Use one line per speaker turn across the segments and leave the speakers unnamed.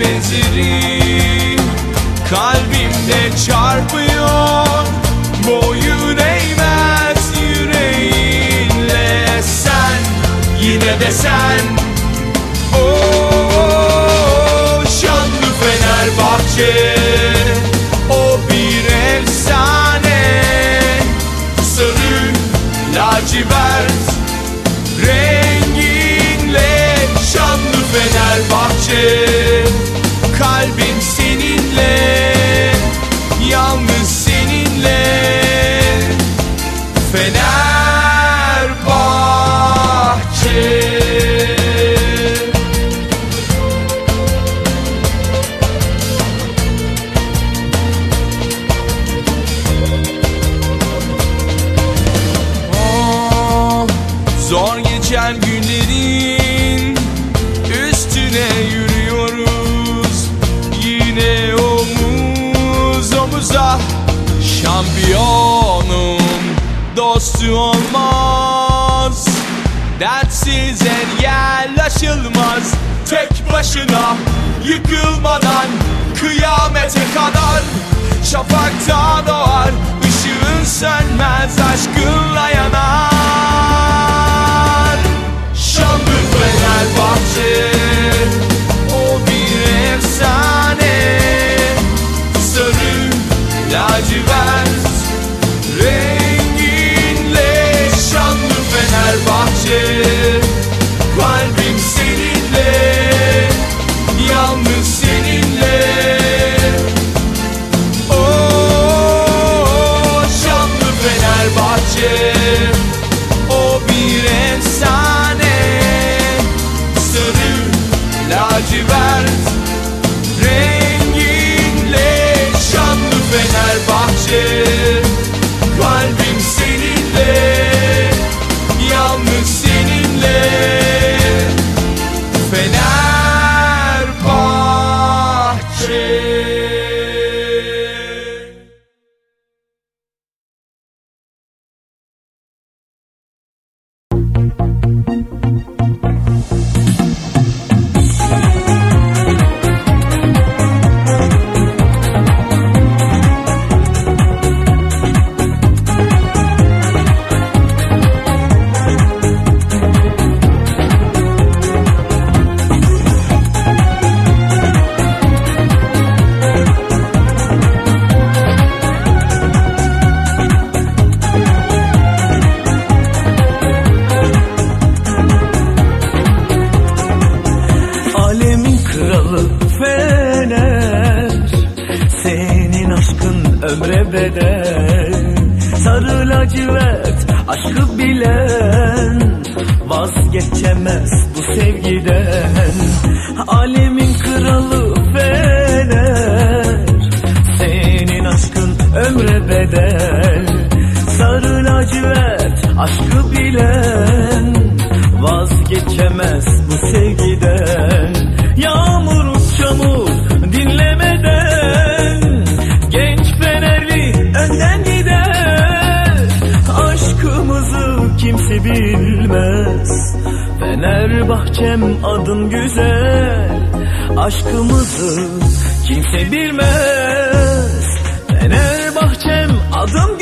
benzerim Kalbimde çarpıyor Boyun eğmez yüreğinle. Sen yine de sen. Oh şanlı Fenerbahçe. O bir efsane. Sarı lacivert Renginle şanlı Fenerbahçe engel aşılmaz Tek başına yıkılmadan kıyamete kadar Şafakta doğar. Işığın sönmez aşkınla yanar
bedel. Sarı lacivert aşkı bilen. Vazgeçemez bu sevgiden. Alemin kralı Fener. Senin aşkın ömre bedel. Sarı lacivert aşkı bilen bilmez. Fenerbahçem adın güzel Aşkımızı kimse bilmez. Fenerbahçem adım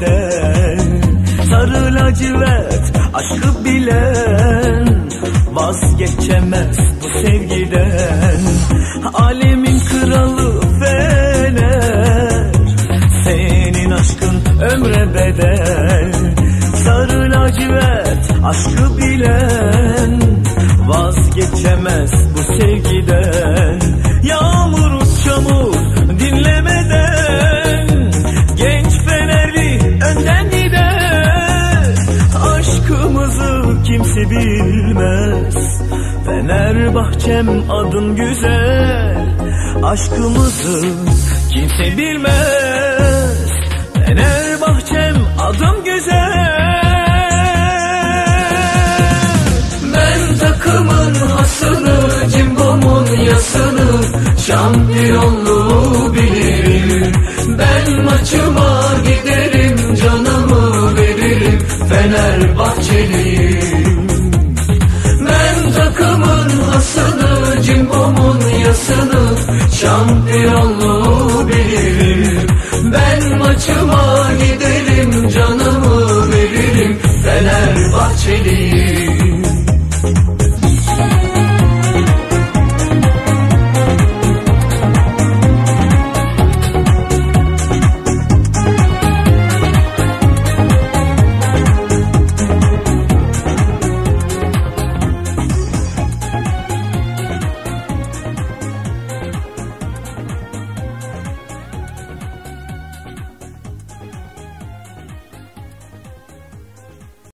bedel Sarı lacivert aşkı bilen Vazgeçemez bu sevgiden Alemin kralı Fener Senin aşkın ömre bedel Sarı lacivert aşkı bilen Vazgeçemez bu sevgiden bilmez. Fenerbahçem adın güzel Aşkımızı kimse bilmez. Fenerbahçem adım güzel.
Ben takımın hasını Cimbomun yasını Şampiyonluğu bilirim. Ben maçıma giderim Canımı veririm. Fenerbahçeliyim yasını Şampiyonluğu